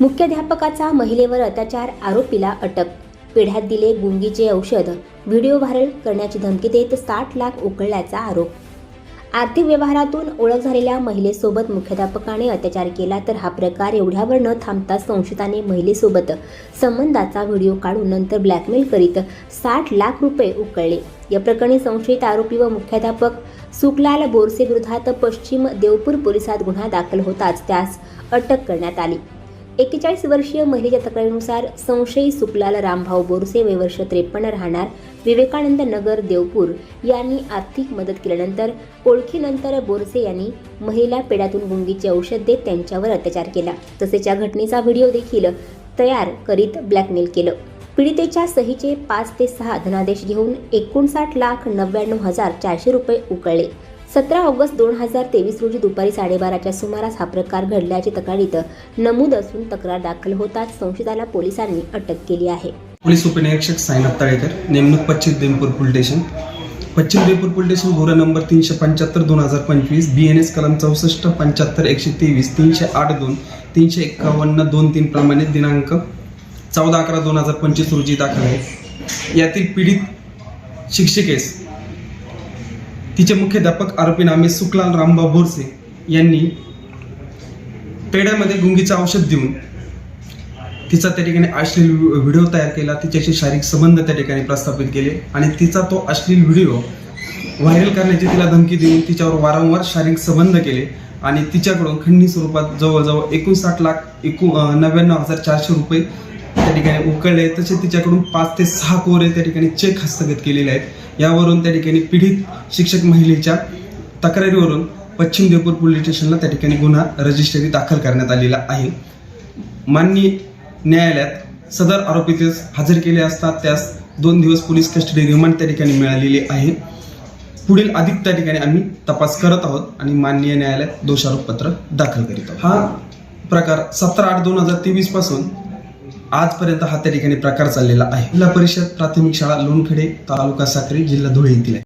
मुख्याध्यापकाचा महिलेवर अत्याचार आरोपीला अटक. पिढ्यात दिले गुंगीचे औषध. व्हिडिओ व्हायरल करण्याची धमकी देत साठ लाख उकळल्याचा आरोप. आर्थिक व्यवहारातून ओळख झालेल्या महिलेसोबत मुख्याध्यापकाने अत्याचार केला तर हा प्रकार एवढ्यावर न थांबता संशयिताने महिलेसोबत संबंधाचा व्हिडिओ काढून नंतर ब्लॅकमेल करीत साठ लाख रुपये उकळले. या प्रकरणी संशयित आरोपी व मुख्याध्यापक सुकलाल बोरसे विरोधात पश्चिम देवपूर पोलिसात गुन्हा दाखल होताच त्यास अटक करण्यात आली. एक्केचाळीस वर्षीय महिलेच्या तक्रारीनुसार संशयी सुखलाल रामभाऊ बोरसे वय वर्ष त्रेपन्न राहणार विवेकानंद नगर देवपूर यांनी आर्थिक मदत केल्यानंतर ओळखीनंतर बोरसे यांनी महिला पेड्यातून गुंगीचे औषध देत त्यांच्यावर अत्याचार केला. तसेच या घटनेचा व्हिडिओ देखील तयार करीत ब्लॅकमेल केलं. पीडितेच्या सहीचे पाच ते सहा धनादेश घेऊन एकोणसाठ लाख नव्याण्णव हजार चारशे रुपये उकळले. सतरा ऑगस्ट दोन हजार तेवीस रोजी दुपारी साडेबाराच्या सुमारास हा प्रकार घडल्याची तक्रारीत नमूद असून तक्रार दाखल होताच संशयिताला पोलिसांनी अटक केली आहे. पोलीस उपनिरीक्षक साईनाथ तळेकर नेमणूक पश्चिम देमपूर पोलीस स्टेशन. पश्चिम देमपूर पोलीस स्टेशन भोरा नंबर तीनशे पंच्याहत्तर दोन हजार पंचवीस बी एन एस कलम चौसष्ट पंच्याहत्तर एकशे तेवीस तीनशे आठ दोन तीनशे एक्कावन्न दोन तीन प्रमाणे दिनांक चौदा अकरा दोन हजार पंचवीस रोजी दाखल आहे. यातील पीडित शिक्षिकेस तिचे मुख्याध्यापक आरोपी नामे सुखलाल रामभाऊ बोरसे यांनी पेड्यामध्ये गुंगीचं औषध देऊन तिचा त्या ठिकाणी अश्लील व्हिडिओ तयार केला. तिच्याशी शारीरिक संबंध त्या ठिकाणी प्रस्थापित केले. आणि तिचा तो अश्लील व्हिडिओ व्हायरल करण्याची तिला धमकी देऊन तिच्यावर वारंवार शारीरिक संबंध केले. आणि तिच्याकडून खंडणी स्वरूपात जवळजवळ एकोणसाठ लाख एकू नव्याण्णव हजार चारशे रुपये त्या ठिकाणी उकळले तसे तिच्याकडून पाच ते सहा कोरे त्या ठिकाणी चेक हस्तगत केलेले आहेत. यावरून त्या ठिकाणी पीडित शिक्षक महिलेच्या तक्रारीवरून पश्चिम देवपूर पोलीस स्टेशनला त्या ठिकाणी गुन्हा रजिस्ट्री दाखल करण्यात आलेला आहे. माननीय न्यायालयात सदर आरोपीते हजर केले असता त्यास दोन दिवस पोलीस कस्टडी रिमांड त्या ठिकाणी मिळालेली आहे. पुढील अधिक त्या ठिकाणी आम्ही तपास करत आहोत आणि माननीय न्यायालयात दोषारोपपत्र दाखल करीत आहोत. हा प्रकार सतरा आठ दोन हजार तेवीसपासून आजपर्यंत हा त्या ठिकाणी प्रकार चाललेला आहे. जिल्हा परिषद प्राथमिक शाळा लोणखेडे तालुका साक्री जिल्हा धुळे येथील आहे.